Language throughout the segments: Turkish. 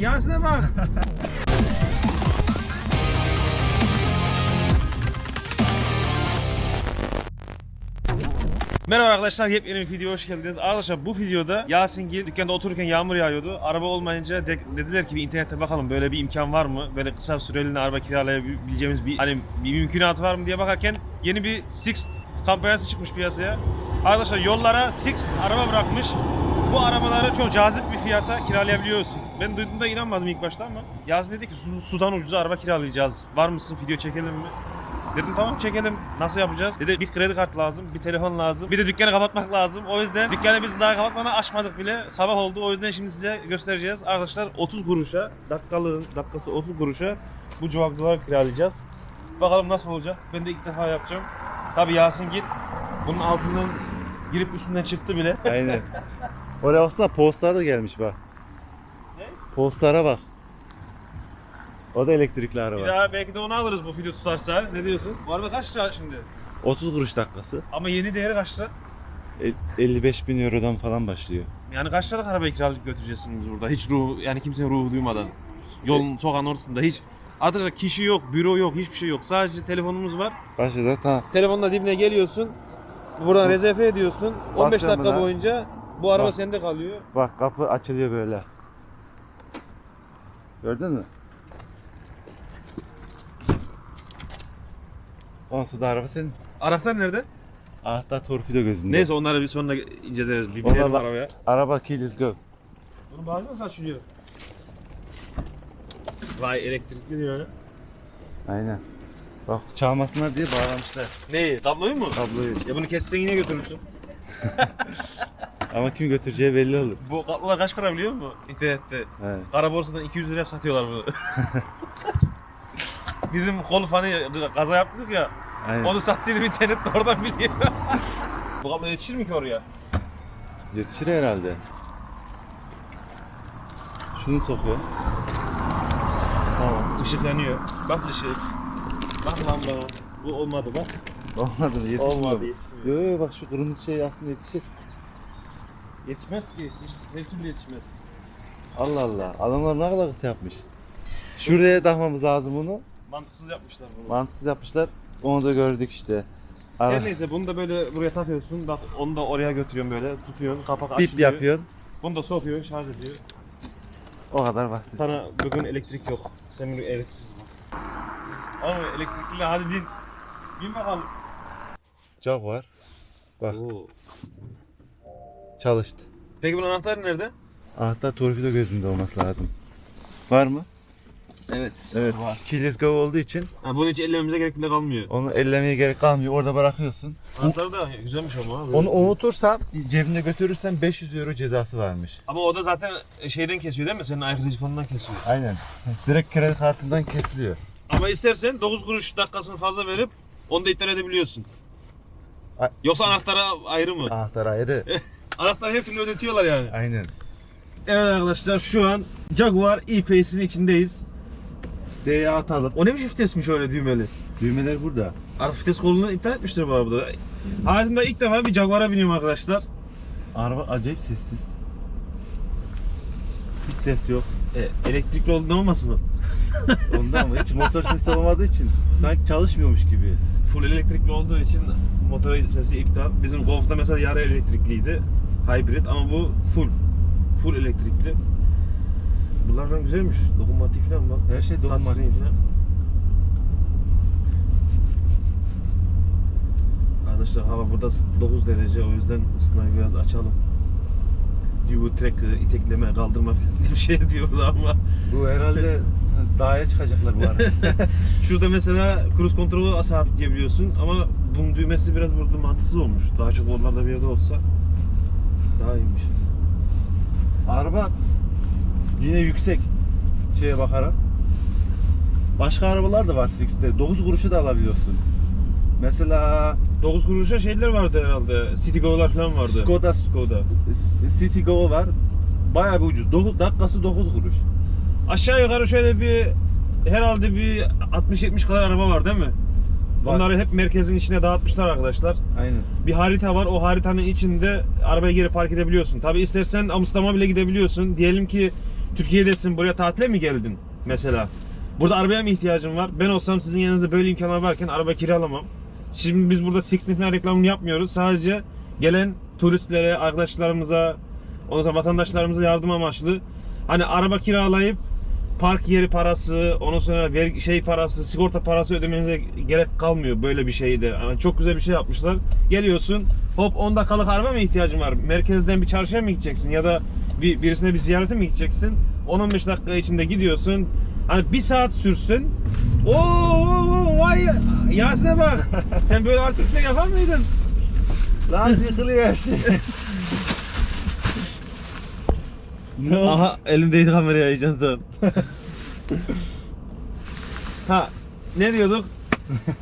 Yasin'e bak. Merhaba arkadaşlar, yepyeni bir videoya hoş geldiniz. Arkadaşlar bu videoda Yasin Gil dükkanda otururken yağmur yağıyordu. Araba olmayınca de- dediler ki bir internette bakalım böyle bir imkan var mı? Böyle kısa süreliğine araba kiralayabileceğimiz bir hani bir mümkünat var mı diye bakarken yeni bir Sixt kampanyası çıkmış piyasaya. Arkadaşlar yollara Sixt araba bırakmış. Bu arabaları çok cazip bir fiyata kiralayabiliyorsun. Ben duyduğumda inanmadım ilk başta ama Yasin dedi ki "Su- sudan ucuza araba kiralayacağız. Var mısın video çekelim mi? Dedim tamam çekelim. Nasıl yapacağız? Dedi bir kredi kartı lazım, bir telefon lazım, bir de dükkanı kapatmak lazım. O yüzden dükkanı biz daha kapatmadan açmadık bile. Sabah oldu. O yüzden şimdi size göstereceğiz. Arkadaşlar 30 kuruşa, dakikalığın dakikası 30 kuruşa bu cevapları kiralayacağız. Bakalım nasıl olacak. Ben de ilk defa yapacağım. Tabii Yasin git. Bunun altından girip üstünden çıktı bile. Aynen. Oraya baksana postlar da gelmiş bak. Ne? Postlara bak. O da elektrikli araba. Bir daha belki de onu alırız bu video tutarsa. Ne diyorsun? Bu araba kaç lira şimdi? 30 kuruş dakikası. Ama yeni değeri kaç lira? E- 55 bin eurodan falan başlıyor. Yani kaç liralık arabayı kiralık götüreceksiniz burada? Hiç ruh, yani kimsenin ruhu duymadan. Yolun sokağın ortasında hiç Arkadaşlar kişi yok, büro yok, hiçbir şey yok. Sadece telefonumuz var. Başladı tamam. Telefonla dibine geliyorsun. Buradan rezerve ediyorsun. 15 Basacağım dakika boyunca bu araba Bak. sende kalıyor. Bak kapı açılıyor böyle. Gördün mü? Onsuz da araba senin. Anahtar nerede? Anahtar torpido gözünde. Neyse onları bir sonra inceleriz. Bir Onlar binelim da- arabaya. Araba key let's go. Bunun bağlı nasıl açılıyor? Vay elektrikli diyor ya. Aynen. Bak çalmasınlar diye bağlamışlar Neyi? Kabloyu mu? kabloyu. Ya bunu kessen yine götürürsün. Ama kim götüreceği belli olur. Bu kablolar kaç para biliyor musun? İnternette. He. Kara borsadan 200 liraya satıyorlar bunu. Bizim kol hani kaza yaptık ya. Aynen. Onu sattıydım internette oradan biliyor. Bu kablo yetişir mi ki oraya? Yetişir herhalde. Şunu sokuyor. Tamam. Işık yanıyor. Bak ışık. Bak lamba. Bu olmadı bak. Olmadı mı? Yetişmiyor. Olmadı yetişmiyor. Yo yo bak şu kırmızı şey aslında yetişir. Yetişmez ki. Hiç, her türlü yetişmez. Allah Allah. Adamlar ne kadar kısa yapmış. Şuraya takmamız lazım bunu. Mantıksız yapmışlar bunu. Mantıksız yapmışlar. Onu da gördük işte. Ara, Her neyse bunu da böyle buraya takıyorsun. Bak onu da oraya götürüyorsun böyle. Tutuyorsun. Kapak bip açılıyor. yapıyorsun. Bunu da sokuyorsun şarj ediyor. O kadar basit. Sana bugün elektrik yok. Sen bugün elektriksiz bak. Ama elektrikli hadi din. Bin bakalım. Çok var. Bak Oo. Çalıştı. Peki bunun anahtarı nerede? Anahtar torpido gözünde olması lazım. Var mı? Evet. Evet. Var. Key let's go olduğu için Ha, bunun için ellememize gerek bile kalmıyor. onu ellemeye gerek kalmıyor. Orada bırakıyorsun. Anahtarı da güzelmiş ama. ha, böyle. Onu unutursan cebinde götürürsen 500 euro cezası varmış. Ama o da zaten şeyden kesiyor değil mi? Senin ayak rizikonundan kesiyor. Aynen. Direkt kredi kartından kesiliyor. Ama istersen 9 kuruş dakikasını fazla verip onu da iptal edebiliyorsun. A- Yoksa anahtara ayrı mı? Anahtar ayrı. Anahtarı her türlü ödetiyorlar yani. Aynen. Evet arkadaşlar şu an Jaguar E-Pace'in içindeyiz. D'ye atalım. O ne biçim vitesmiş öyle düğmeli? Düğmeler burada. Artık vites kolunu iptal etmiştir bu arabada. Hayatımda ilk defa bir Jaguar'a biniyorum arkadaşlar. Araba acayip sessiz. Hiç ses yok. E, elektrikli olduğundan olmasın mı? Ondan mı? Hiç motor sesi olmadığı için sanki çalışmıyormuş gibi. Full elektrikli olduğu için motor sesi iptal. Bizim Golf'ta mesela yarı elektrikliydi. Hybrid ama bu full. Full elektrikli. Bunlardan güzelmiş. Dokunmatik falan bak. Her şey dokunmatik. Falan. Arkadaşlar hava burada 9 derece o yüzden ısınmayı biraz açalım. bu tracker, itekleme, kaldırma falan bir şey diyordu ama Bu herhalde dağa çıkacaklar bu arada. şurada mesela cruise kontrolü sabitleyebiliyorsun ama bunun düğmesi biraz burada mantıksız olmuş. Daha çok oralarda bir yerde olsa daha iyiymiş. Araba yine yüksek şeye bakarak. Başka arabalar da var Six'te. 9 kuruşu da alabiliyorsun. Mesela 9 kuruşa şeyler vardı herhalde. Citigo'lar falan vardı. Skoda, Skoda. City Go var. Bayağı bir ucuz. 9 dakikası 9 kuruş. Aşağı yukarı şöyle bir herhalde bir 60-70 kadar araba var değil mi? Bunları hep merkezin içine dağıtmışlar arkadaşlar. Aynen. Bir harita var. O haritanın içinde arabayı geri park edebiliyorsun. Tabi istersen Amsterdam'a bile gidebiliyorsun. Diyelim ki Türkiye'desin. Buraya tatile mi geldin mesela? Burada arabaya mı ihtiyacın var? Ben olsam sizin yanınızda böyle imkanlar varken araba kiralamam. Şimdi biz burada Sixteen falan reklamını yapmıyoruz. Sadece gelen turistlere, arkadaşlarımıza, ondan sonra vatandaşlarımıza yardım amaçlı. Hani araba kiralayıp park yeri parası, ondan sonra vergi şey parası, sigorta parası ödemenize gerek kalmıyor böyle bir şeyde. Yani çok güzel bir şey yapmışlar. Geliyorsun, hop 10 dakikalık araba mı ihtiyacın var? Merkezden bir çarşıya mı gideceksin ya da bir birisine bir ziyarete mi gideceksin? 10-15 dakika içinde gidiyorsun. Hani bir saat sürsün. Oo, vay Yasin'e bak. Sen böyle artistlik yapar mıydın? Lan yıkılıyor her şey. Ne oldu? Aha elimdeydi kameraya heyecandan. ha ne diyorduk?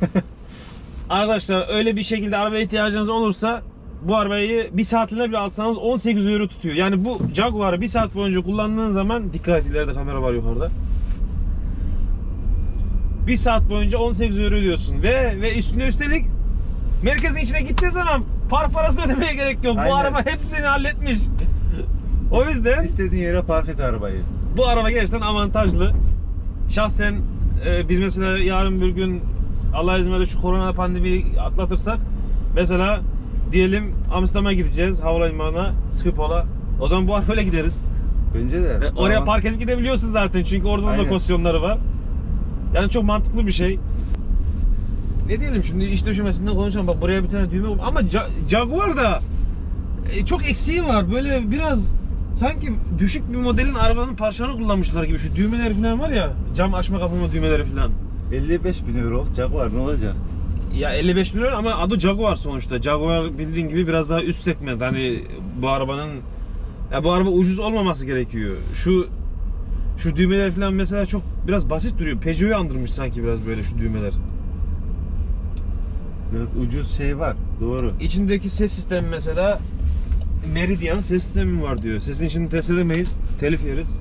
Arkadaşlar öyle bir şekilde arabaya ihtiyacınız olursa bu arabayı bir saatliğine bile alsanız 18 euro tutuyor. Yani bu Jaguar'ı bir saat boyunca kullandığın zaman dikkat et ileride kamera var yukarıda. Bir saat boyunca 18 euro ödüyorsun ve ve üstüne üstelik merkezin içine gittiğin zaman park parası ödemeye gerek yok. Aynen. Bu araba hepsini halletmiş. O yüzden İstediğin yere park et arabayı. bu araba gerçekten avantajlı. Şahsen e, biz mesela yarın bir gün Allah izin verirse şu korona pandemiyi atlatırsak mesela diyelim Amsterdam'a gideceğiz havalimanına Schiphol'a. O zaman bu arabayla gideriz. Bence de. E, oraya park edip gidebiliyorsun zaten çünkü orada da lokasyonları var. Yani çok mantıklı bir şey. Ne diyelim şimdi iş döşemesinden konuşalım. Bak buraya bir tane düğme. Ama Ja- Jaguar da e, çok eksiği var. Böyle biraz sanki düşük bir modelin arabanın parçalarını kullanmışlar gibi. Şu düğmeler falan var ya. Cam açma kapama düğmeleri falan. 55 bin euro. Jaguar ne olacak? Ya 55 milyon ama adı Jaguar sonuçta. Jaguar bildiğin gibi biraz daha üst segment. Hani bu arabanın ya bu araba ucuz olmaması gerekiyor. Şu şu düğmeler falan mesela çok biraz basit duruyor. Peugeot'u andırmış sanki biraz böyle şu düğmeler. Biraz ucuz şey var. Doğru. İçindeki ses sistemi mesela Meridian ses sistemi var diyor. Sesini şimdi test edemeyiz. Telif yeriz.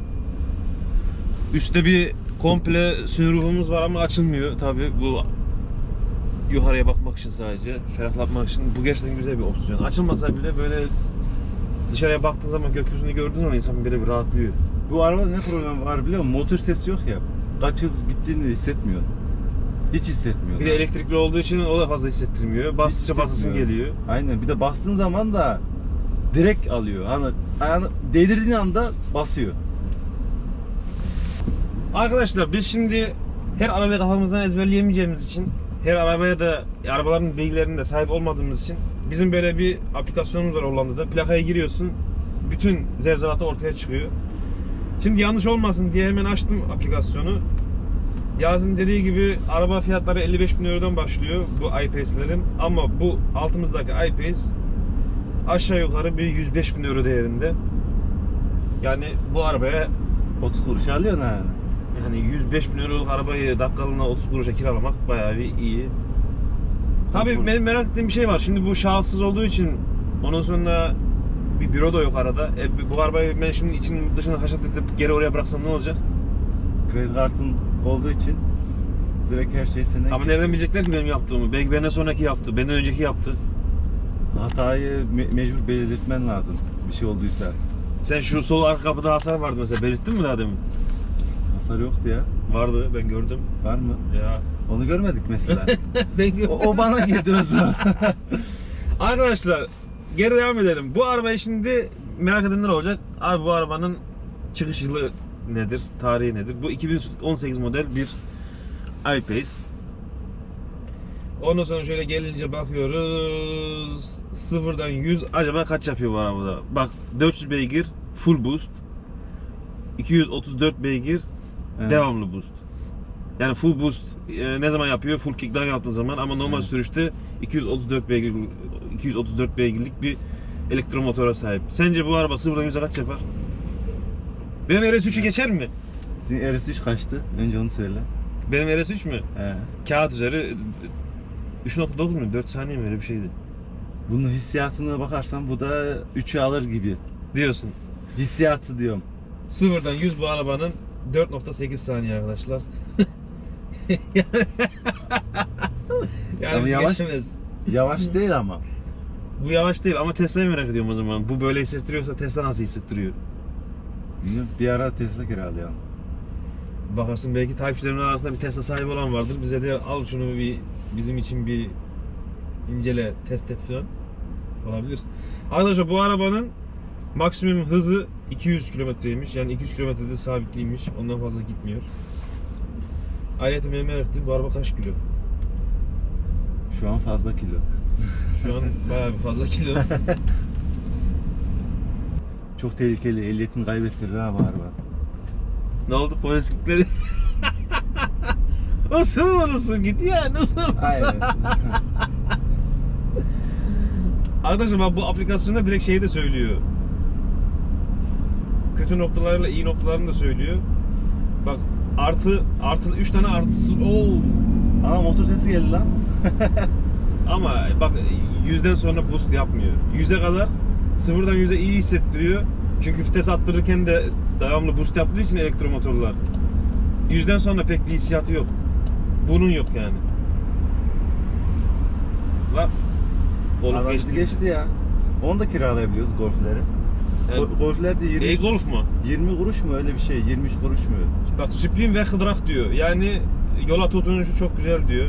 Üstte bir komple sunroofumuz var ama açılmıyor tabi bu yukarıya bakmak için sadece ferahlatmak için bu gerçekten güzel bir opsiyon. Açılmasa bile böyle dışarıya baktığın zaman gökyüzünü gördüğün zaman insan böyle bir rahatlıyor. Bu arabada ne problem var biliyor musun? Motor sesi yok ya. Kaç hız gittiğini hissetmiyor. Hiç hissetmiyor. Bir de elektrikli olduğu için o da fazla hissettirmiyor. Bastıkça basasın geliyor. Aynen. Bir de bastığın zaman da direkt alıyor. Hani ayağını değdirdiğin anda basıyor. Arkadaşlar biz şimdi her arabayı kafamızdan ezberleyemeyeceğimiz için her arabaya da arabaların bilgilerine de sahip olmadığımız için bizim böyle bir aplikasyonumuz var Hollanda'da. Plakaya giriyorsun. Bütün zerzevatı ortaya çıkıyor. Şimdi yanlış olmasın diye hemen açtım aplikasyonu. Yazın dediği gibi araba fiyatları 55 bin Euro'dan başlıyor bu iPace'lerin. Ama bu altımızdaki iPace aşağı yukarı bir 105 bin Euro değerinde. Yani bu arabaya 30 kuruş alıyorsun ha. yani 105 bin euroluk arabayı dakikalığına 30 kuruşa kiralamak bayağı bir iyi. Tabii benim merak ettiğim bir şey var. Şimdi bu şahıssız olduğu için ondan sonra bir büro da yok arada. E, bu arabayı ben şimdi içini dışını haşat edip geri oraya bıraksam ne olacak? Kredi kartın olduğu için direkt her şey senden Ama nereden bilecekler ki benim yaptığımı? Belki benden sonraki yaptı, benden önceki yaptı. Hatayı me- mecbur belirtmen lazım. Bir şey olduysa. Sen şu sol arka kapıda hasar vardı mesela. Belirttin mi daha demin? Hasar yoktu ya. Vardı, ben gördüm. Var mı? Ya. Onu görmedik mesela. ben o, o bana girdi o zaman. Arkadaşlar geri devam edelim. Bu arabayı şimdi merak edenler olacak. Abi bu arabanın çıkış yılı nedir? Tarihi nedir? Bu 2018 model bir I-Pace. Ondan sonra şöyle gelince bakıyoruz. Sıfırdan 100 acaba kaç yapıyor bu arabada? Bak 400 beygir full boost. 234 beygir Evet. devamlı boost. Yani full boost e, ne zaman yapıyor? Full kickdown yaptığı zaman ama normal Evet. sürüşte 234 beygir 234 beygirlik bir elektromotora sahip. Sence bu araba sıfırdan 100'e kaç yapar? Benim RS3'ü geçer mi? Senin RS3 kaçtı? Önce onu söyle. Benim RS3 mü? He. Kağıt üzeri 3.9 mu? 4 saniye mi öyle bir şeydi. Bunun hissiyatına bakarsan bu da 3'ü alır gibi. Diyorsun. Hissiyatı diyorum. Sıfırdan 100 bu arabanın 4.8 saniye arkadaşlar. yani Ama yavaş- geçemez. Yavaş değil ama. Bu yavaş değil ama Tesla'yı merak ediyorum o zaman. Bu böyle hissettiriyorsa Tesla nasıl hissettiriyor? Bilmiyorum, Bir ara Tesla kiralayalım. Bakarsın belki takipçilerimin arasında bir Tesla sahibi olan vardır. Bize de al şunu bir bizim için bir incele, test et falan. Olabilir. Arkadaşlar bu arabanın maksimum hızı 200 kilometreymiş. Yani 200 kilometrede sabitliymiş. Ondan fazla gitmiyor. Ayrıca benim merak ettiğim bu araba kaç kilo? Şu an fazla kilo. Şu an bayağı bir fazla kilo. Çok tehlikeli. Ehliyetini kaybettirir ha bu araba. Ne oldu polis gitmedi? Nasıl olursun git ya nasıl olursun? Aynen. Arkadaşlar bak bu aplikasyonda direkt şeyi de söylüyor. Kötü noktalarıyla iyi noktalarını da söylüyor. Bak artı artı 3 tane artısı. Oo. Ana motor sesi geldi lan. Ama bak yüzden sonra boost yapmıyor. Yüze kadar sıfırdan yüze iyi hissettiriyor. Çünkü vites attırırken de devamlı boost yaptığı için elektromotorlar. Yüzden sonra pek bir hissiyatı yok. Bunun yok yani. Bak. Golf Adam geçti. geçti ya. Onu da kiralayabiliyoruz golfleri. Evet. Go- Golfler de 20, E-Golf mu? 20 kuruş mu öyle bir şey? 23 kuruş mu? Bak Supreme ve Hıdrak diyor. Yani yola tutunuşu çok güzel diyor.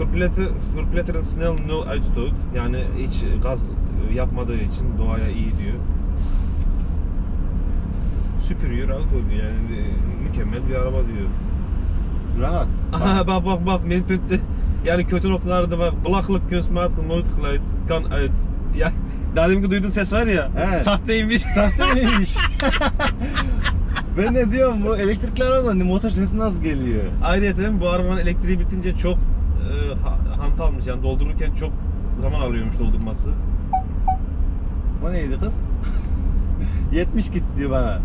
Verpletter, verpletterend snel nul uitstoot. Yani hiç gaz yapmadığı için doğaya iyi diyor. Superior auto diyor. Yani mükemmel bir araba diyor. Rahat. Aha bak bak bak menpette yani kötü noktalarda bak kulaklık kunstmaat gemoedgeleid kan uit. Ya daha deminki duyduğun ses var ya Evet. sahteymiş. Sahte miymiş? ben ne diyorum bu elektrikli arabadan motor sesi nasıl geliyor? Ayrıca bu arabanın elektriği bitince çok e, ha- hantalmış yani doldururken çok zaman alıyormuş doldurması. O neydi kız? 70 git diyor bana.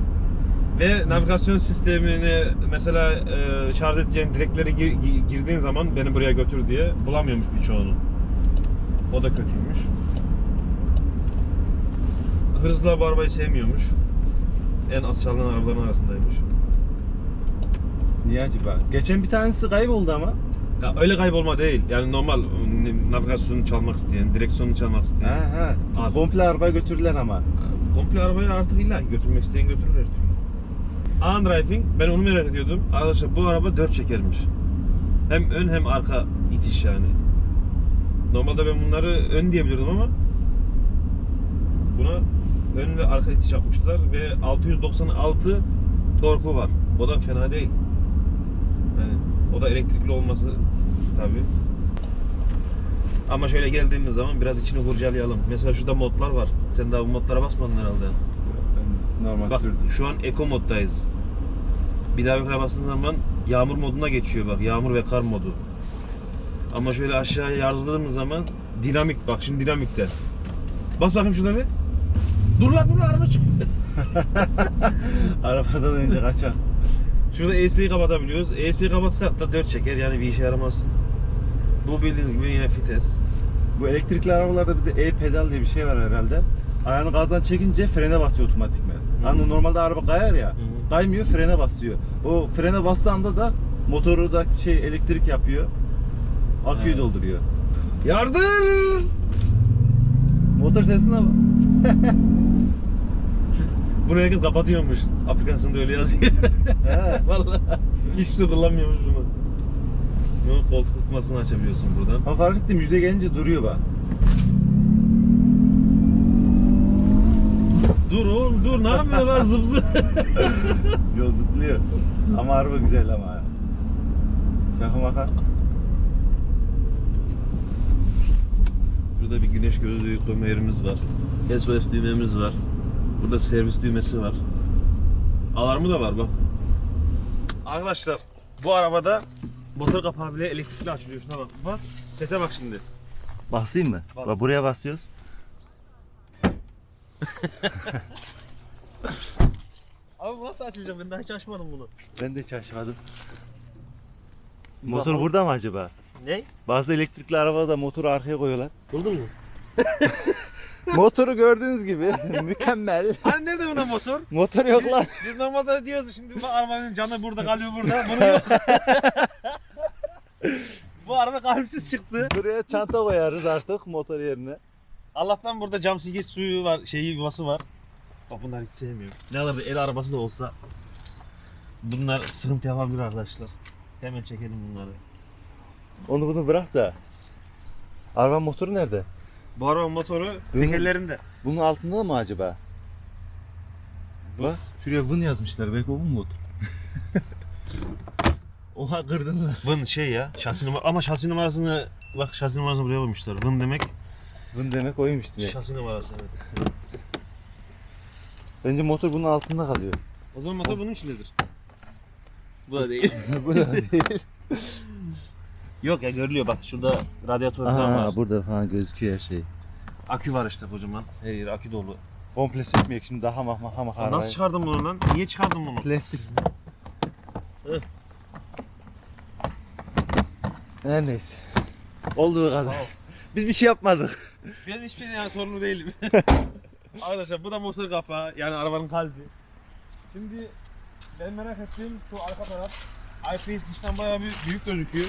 Ve navigasyon sistemini mesela e, şarj edeceğin direkleri gi- gi- girdiğin zaman beni buraya götür diye bulamıyormuş birçoğunu. O da kötüymüş. Hırsızlar bu arabayı sevmiyormuş. En az çalınan arabaların arasındaymış. Niye acaba? Geçen bir tanesi kayboldu ama. Ya öyle kaybolma değil. Yani normal navigasyonu çalmak isteyen, direksiyonu çalmak isteyen. Ha ha. Az. Komple arabayı götürdüler ama. Komple arabayı artık illa ki götürmek isteyen götürür her türlü. Undrafing, ben onu merak ediyordum. Arkadaşlar bu araba 4 çekermiş. Hem ön hem arka itiş yani. Normalde ben bunları ön diye biliyordum ama buna ön ve arka itiş yapmışlar ve 696 torku var. O da fena değil. O da elektrikli olması tabi. Ama şöyle geldiğimiz zaman biraz içini kurcalayalım. Mesela şurada modlar var. Sen daha bu modlara basmadın herhalde. Ben normal Bak sürdüm. şu an Eco moddayız. Bir daha yukarı bastığın zaman yağmur moduna geçiyor bak. Yağmur ve kar modu. Ama şöyle aşağıya yardırdığımız zaman dinamik bak şimdi dinamikte. Bas bakayım şuna bir. Dur lan dur lan araba çık. Arabadan önce kaçar. Şurada ESP'yi kapatabiliyoruz. ESP'yi kapatsak da 4 çeker yani bir işe yaramaz. Bu bildiğiniz gibi yine vites. Bu elektrikli arabalarda bir de e-pedal diye bir şey var herhalde. Ayağını gazdan çekince frene basıyor otomatikman. Hı. Hani normalde araba kayar ya. Hı. Kaymıyor frene basıyor. O frene bastığı anda da motoru da şey elektrik yapıyor. Aküyü Evet. dolduruyor. Yardım! Motor sesine bak. Bunu herkes kapatıyormuş. Aplikasyonda öyle yazıyor. He. Vallahi hiçbir şey kullanmıyormuş bunu. Bunu koltuk ısıtmasını açabiliyorsun buradan. Ama fark ettim yüze gelince duruyor bak. Dur oğlum dur ne yapıyorsun lan zıp zıp. Yol zıplıyor. Ama araba güzel ama. Şaka maka. Burada bir güneş gözlüğü koyma yerimiz var. SOS düğmemiz var. Burada servis düğmesi var. Alarmı da var bak. Arkadaşlar bu arabada motor kapağı bile elektrikli açılıyor. Şuna bak. Bas. Sese bak şimdi. Basayım mı? Bas. Bak buraya basıyoruz. Abi nasıl açılacak? Ben daha hiç açmadım bunu. Ben de hiç açmadım. Motor bakalım. burada mı acaba? Ne? Bazı elektrikli arabada motoru arkaya koyuyorlar. Buldun mu? Motoru gördüğünüz gibi mükemmel. Hani nerede buna motor? Motor yok lan. Biz normalde diyoruz şimdi bu arabanın canı burada kalıyor burada. Bunu yok. bu araba kalpsiz çıktı. Buraya çanta koyarız artık motor yerine. Allah'tan burada cam silgeç suyu var, şeyi yuvası var. Bak bunlar hiç sevmiyorum. Ne kadar bir el arabası da olsa bunlar sıkıntı yapabilir arkadaşlar. Hemen çekelim bunları. Onu bunu bırak da. Araba motoru nerede? Araba motoru Bunun- tekerlerinde. Bunun altında mı acaba? Bak şuraya Vın yazmışlar. Belki o mu motor? Oha kırdın mı? Vın şey ya, şasi numara ama şasi numarasını bak şasi numarasını buraya koymuşlar. Vın demek Vın demek oymuş demek. şasi numarası evet. Bence motor bunun altında kalıyor. O zaman motor bunun içindedir. Bu da değil. Bu da değil. Yok ya görülüyor bak şurada radyatör falan Aha var. burada falan gözüküyor her şey. Akü var işte kocaman. Her yer akü dolu. Komple sökmeyek şimdi daha hamak hamak hamak Nasıl arabayı. çıkardın bunu lan? Niye çıkardın bunu? Plastik. Hı. Her neyse. Olduğu kadar. Tamam. Biz bir şey yapmadık. Benim hiçbir şeyden yani sorumlu değilim. Arkadaşlar bu da motor kapağı yani arabanın kalbi. Şimdi ben merak ettiğim şu arka taraf iFace dıştan bayağı bir büyük gözüküyor.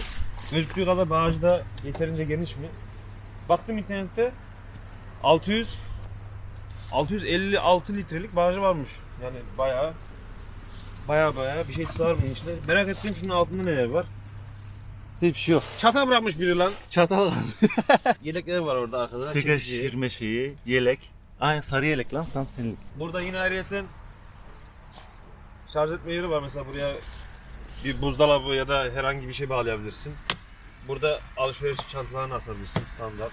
Gözüktüğü kadar bagaj da yeterince geniş mi? Baktım internette 600 656 litrelik bagajı varmış. Yani bayağı bayağı bayağı bir şey sığar bunun içine. Merak ettiğim şunun altında neler var? Hiçbir şey yok. Çata bırakmış biri lan. Çatal Yelekler var orada arkada. Teker çekici. şişirme şeyi, yelek. Ay sarı yelek lan tam senin. Burada yine ayrıyeten şarj etme yeri var mesela buraya bir buzdolabı ya da herhangi bir şey bağlayabilirsin. Burada alışveriş çantalarını asabilirsin standart.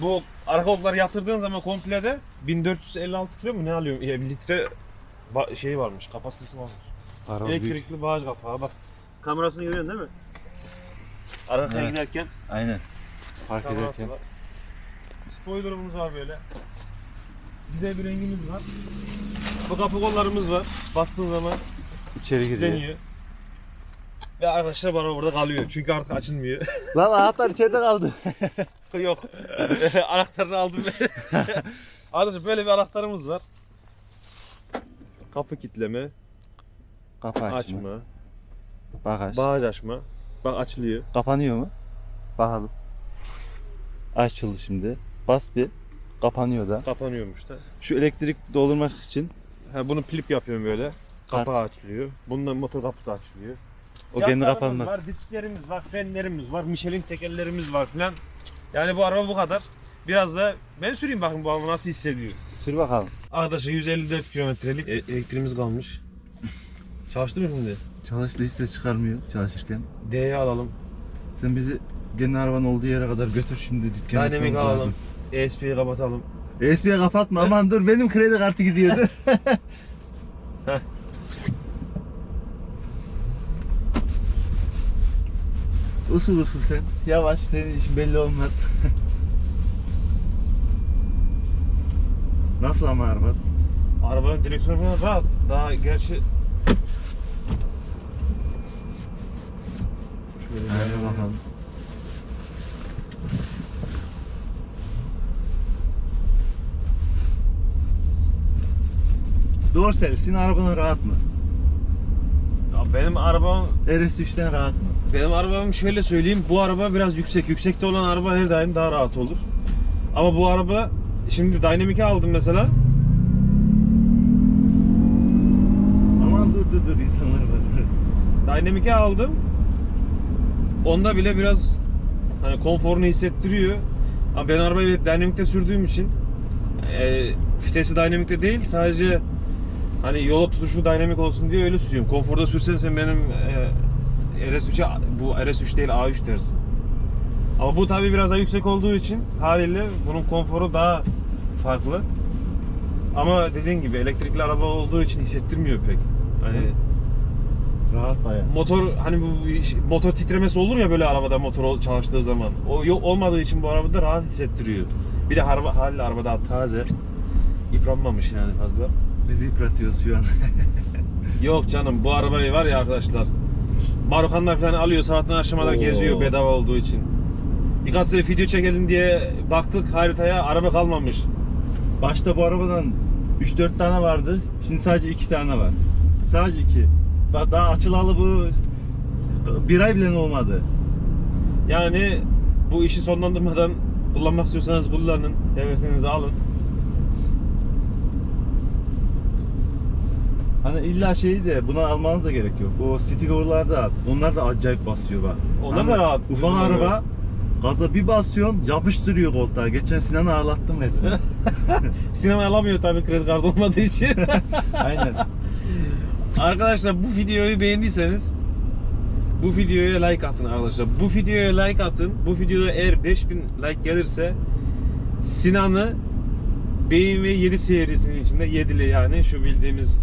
Bu arka okları yatırdığın zaman komple de 1456 kilo mu ne alıyorum? Ya bir litre ba- şey varmış, kapasitesi varmış. Araba büyük. Elektrikli bağış kapağı bak. Kamerasını görüyorsun değil mi? Arkaya Evet. giderken Aynen. Fark kamerası ederken. var. Spoilerımız var böyle. Güzel bir rengimiz var. Bu kapı kollarımız var. Bastığın zaman içeri giriyor. deniyor. Ve arkadaşlar bana burada kalıyor. Çünkü artık açılmıyor. Lan anahtar içeride kaldı. Yok. Anahtarını aldım ben. arkadaşlar böyle bir anahtarımız var. Kapı kitleme, Kapı açma. açma, Bagaj. bağış açma. Bak açılıyor. Kapanıyor mu? Bakalım. Açıldı şimdi. Bas bir. Kapanıyor da. Kapanıyormuş da. Şu elektrik doldurmak için Ha, bunu plip yapıyorum böyle. Kart. Kapağı açılıyor. Bundan motor kapı da açılıyor. O kendi Jantlarımız kapanmaz. var, disklerimiz var, frenlerimiz var, Michelin tekerlerimiz var filan. Yani bu araba bu kadar. Biraz da ben süreyim bakın bu araba nasıl hissediyor. Sür bakalım. Arkadaşlar 154 kilometrelik e- elektriğimiz kalmış. Çalıştı mı şimdi? Çalıştı hiç ses çıkarmıyor çalışırken. D'ye alalım. Sen bizi gene arabanın olduğu yere kadar götür şimdi dükkana. Dynamic alalım. ESP'yi kapatalım. ESP'ye kapatma aman dur benim kredi kartı gidiyordu. usul usul sen. Yavaş senin işin belli olmaz. Nasıl ama araba? Arabanın direksiyonu falan rahat. Daha gerçi... Şöyle Hadi bakalım. Dorsel, senin arabanın rahat mı? Benim arabam RS3'ten rahat mı? Benim arabam şöyle söyleyeyim. Bu araba biraz yüksek. Yüksekte olan araba her daim daha rahat olur. Ama bu araba şimdi Dynamic'e aldım mesela. Aman dur dur dur insanlar var. Dynamic'e aldım. Onda bile biraz hani konforunu hissettiriyor. Ama ben arabayı hep Dynamic'te sürdüğüm için e, vitesi Dynamic'te değil sadece hani yola tutuşu Dynamic olsun diye öyle sürüyorum. Konforda sürsem sen benim e, RS3'e bu RS3 değil A3 dersin. Ama bu tabi biraz daha yüksek olduğu için haliyle bunun konforu daha farklı. Ama dediğin gibi elektrikli araba olduğu için hissettirmiyor pek. Hani Rahat baya. motor hani bu motor titremesi olur ya böyle arabada motor çalıştığı zaman. O yok olmadığı için bu arabada rahat hissettiriyor. Bir de araba haliyle araba daha taze. Yıpranmamış yani fazla. Bizi yıpratıyoruz şu an. Yok canım bu arabayı var ya arkadaşlar. Marukanlar falan alıyor kadar Oo. geziyor bedava olduğu için. Birkaç sene video çekelim diye baktık haritaya araba kalmamış. Başta bu arabadan 3-4 tane vardı. Şimdi sadece 2 tane var. Sadece 2. Bak daha açılalı bu bir ay bile olmadı. Yani bu işi sonlandırmadan kullanmak istiyorsanız kullanın. Hevesinizi alın. Hani illa şeyi de buna almanız da gerek yok. O Citigo'lar da onlar da acayip basıyor bak. Onlar Hani da rahat. Ufak araba rahat. gaza bir basıyorsun yapıştırıyor koltuğa. Geçen Sinan'ı ağlattım resmen. Sinema alamıyor tabii kredi kartı olmadığı için. Aynen. Arkadaşlar bu videoyu beğendiyseniz bu videoya like atın arkadaşlar. Bu videoya like atın. Bu videoda eğer 5000 like gelirse Sinan'ı BMW 7 serisinin içinde 7'li yani şu bildiğimiz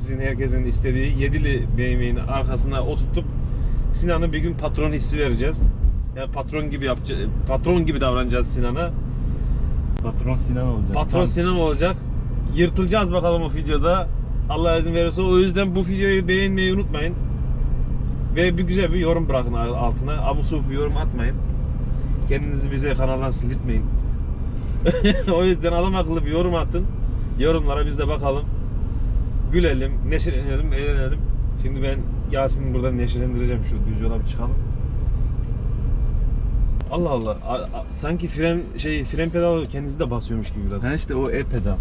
sizin herkesin istediği 7'li BMW'nin arkasına oturtup Sinan'ı bir gün patron hissi vereceğiz. Yani patron gibi yapacağız, patron gibi davranacağız Sinan'a. Patron Sinan olacak. Patron Tam- Sinan olacak. Yırtılacağız bakalım o videoda. Allah izin verirse o yüzden bu videoyu beğenmeyi unutmayın. Ve bir güzel bir yorum bırakın altına. Abuk subuk bir yorum atmayın. Kendinizi bize kanaldan sildirtmeyin. o yüzden adam akıllı bir yorum atın. Yorumlara biz de bakalım. Gülelim, neşelenelim, eğlenelim. Şimdi ben Yasin'i buradan neşelendireceğim şu düz yola bir çıkalım. Allah Allah. A- a- sanki fren şey fren pedalı kendisi de basıyormuş gibi biraz. Ha işte o e-pedal.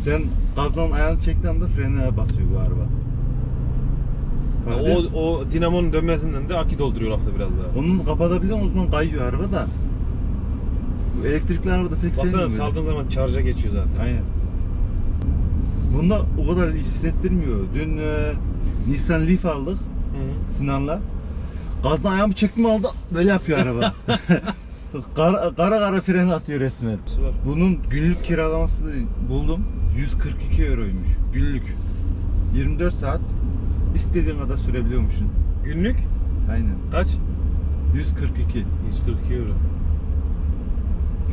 Sen gazdan ayağını çektiğin anda frenine basıyor bu araba. O, o dinamonun dönmesinden de akü dolduruyor hafta biraz daha. Onun kapatabiliyor musun? O zaman kayıyor araba da. Bu elektrikli arabada pek Baksana sevmiyorum. saldığın zaman şarja geçiyor zaten. Aynen. Bunda o kadar hissettirmiyor. Dün e, Nissan Leaf aldık. Sinan'la. Gazdan ayağımı çektim aldı böyle yapıyor araba. kara, kara kara fren atıyor resmen. Bunun günlük kiralaması buldum. 142 euroymuş. Günlük. 24 saat istediğin kadar sürebiliyormuşsun. Günlük Aynen. kaç? 142. 142 euro.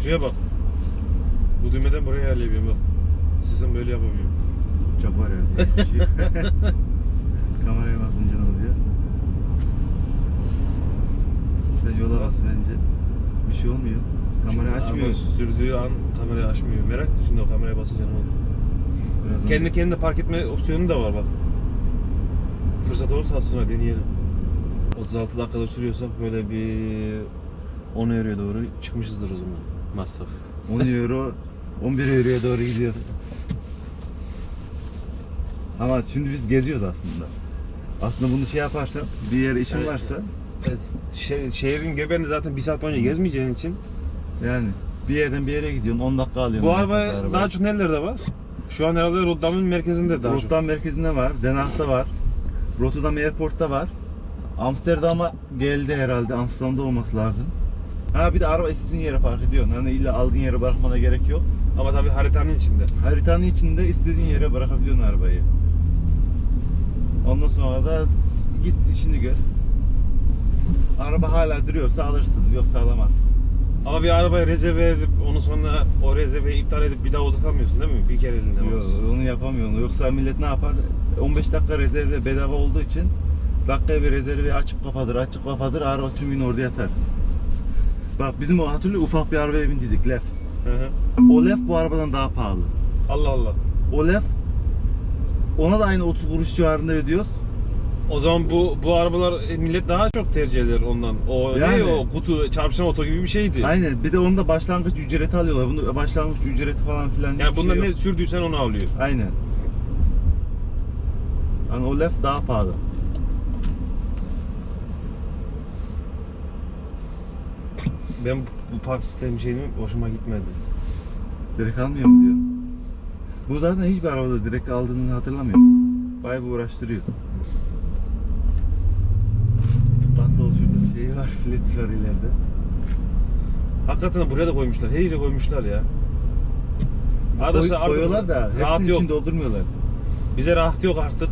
Şuraya bak. Bu düğmeden buraya ayarlayabiliyorum bak. İstesem böyle yapabiliyorum. Çok var ya. şey. Kameraya basınca ne oluyor? Sen yola bas bence. Bir şey olmuyor. Kamera açmıyor. araba sürdüğü an kamerayı açmıyor. Merak ettim şimdi o kameraya basınca ne olur. Birazdan- Kendi kendine park etme opsiyonu da var bak. Fırsat olursa aslında deneyelim. 36 dakikada sürüyorsak böyle bir 10 euroya doğru çıkmışızdır o zaman masraf. 10 euro 11 euroya doğru gidiyoruz. Ama şimdi biz geziyoruz aslında. Aslında bunu şey yaparsan bir yere işin Evet. varsa Evet, Şey, şehrin göbeğinde zaten bir saat boyunca gezmeyeceğin için yani bir yerden bir yere gidiyorsun 10 dakika alıyorsun. bu araba daha çok nerelerde var? Şu an herhalde Rotterdam'ın merkezinde daha çok. Rotterdam merkezinde var, Den Haag'da var, Rotterdam Airport'ta var. Amsterdam'a geldi herhalde. Amsterdam'da olması lazım. Ha bir de araba istediğin yere park ediyorsun. Hani illa aldığın yere bırakmana gerek yok. Ama tabii haritanın içinde. Haritanın içinde istediğin yere bırakabiliyorsun arabayı. Ondan sonra da git işini gör. Araba hala duruyorsa alırsın, yoksa alamazsın. Ama bir arabayı rezerve edip onu sonra o rezerveyi iptal edip bir daha uzatamıyorsun değil mi? Bir kere elinde Yok, onu yapamıyorsun. Yoksa millet ne yapar? 15 dakika rezerve bedava olduğu için dakikaya bir rezerveyi açıp kapatır, açıp kapatır, araba tüm gün orada yatar. Bak bizim o hatırlıyor ufak bir arabaya bindiydik Lef. Hı hı. O Lef bu arabadan daha pahalı. Allah Allah. O Lef ona da aynı 30 kuruş civarında ödüyoruz. O zaman bu bu arabalar e, millet daha çok tercih eder ondan. O Yani. ne o kutu çarpışan oto gibi bir şeydi. Aynen. Bir de onda başlangıç ücreti alıyorlar. Bunu başlangıç ücreti falan filan diye Yani bir bundan şey ne yok. sürdüysen onu alıyor. Aynen. Yani o Lef daha pahalı. Ben bu park sistemi şeyini hoşuma gitmedi. Direkt almıyor mu diyor. Bu zaten hiçbir arabada direkt aldığını hatırlamıyorum. Bayağı bir uğraştırıyor. Flits var ileride. Hakikaten buraya da koymuşlar. Her yere koymuşlar ya. Arkadaşlar Koy- koyuyorlar da rahat hepsinin yok. için doldurmuyorlar. Bize rahat yok artık.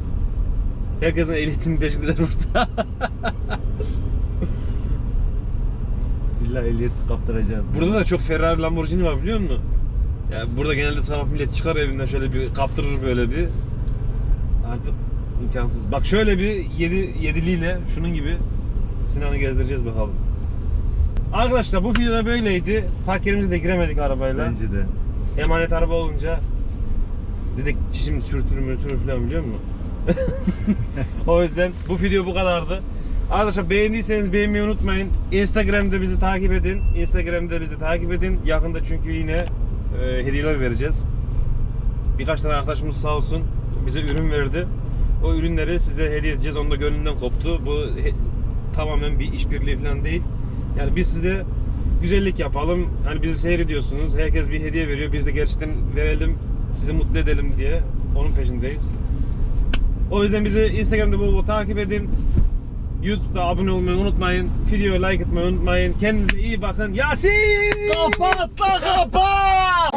Herkesin ehliyetinin peşindeler burada. İlla ehliyet kaptıracağız. burada da çok Ferrari Lamborghini var biliyor musun? Yani burada genelde sabah millet çıkar evinden şöyle bir kaptırır böyle bir. Artık imkansız. Bak şöyle bir yedi, yediliyle şunun gibi Sinan'ı gezdireceğiz bakalım. Arkadaşlar bu videoda böyleydi. Park yerimize de giremedik arabayla. Bence de. Emanet araba olunca dedik şimdi sürtür mürtür falan biliyor musun? o yüzden bu video bu kadardı. Arkadaşlar beğendiyseniz beğenmeyi unutmayın. Instagram'da bizi takip edin. Instagram'da bizi takip edin. Yakında çünkü yine e, hediyeler vereceğiz. Birkaç tane arkadaşımız sağ olsun bize ürün verdi. O ürünleri size hediye edeceğiz. Onun da gönlünden koptu. Bu he- tamamen bir işbirliği falan değil. Yani biz size güzellik yapalım. Hani bizi seyrediyorsunuz. Herkes bir hediye veriyor. Biz de gerçekten verelim, sizi mutlu edelim diye onun peşindeyiz. O yüzden bizi Instagram'da bol bol takip edin. YouTube'da abone olmayı unutmayın. Videoya like etmeyi unutmayın. Kendinize iyi bakın. Yasin! Kapat la kapat!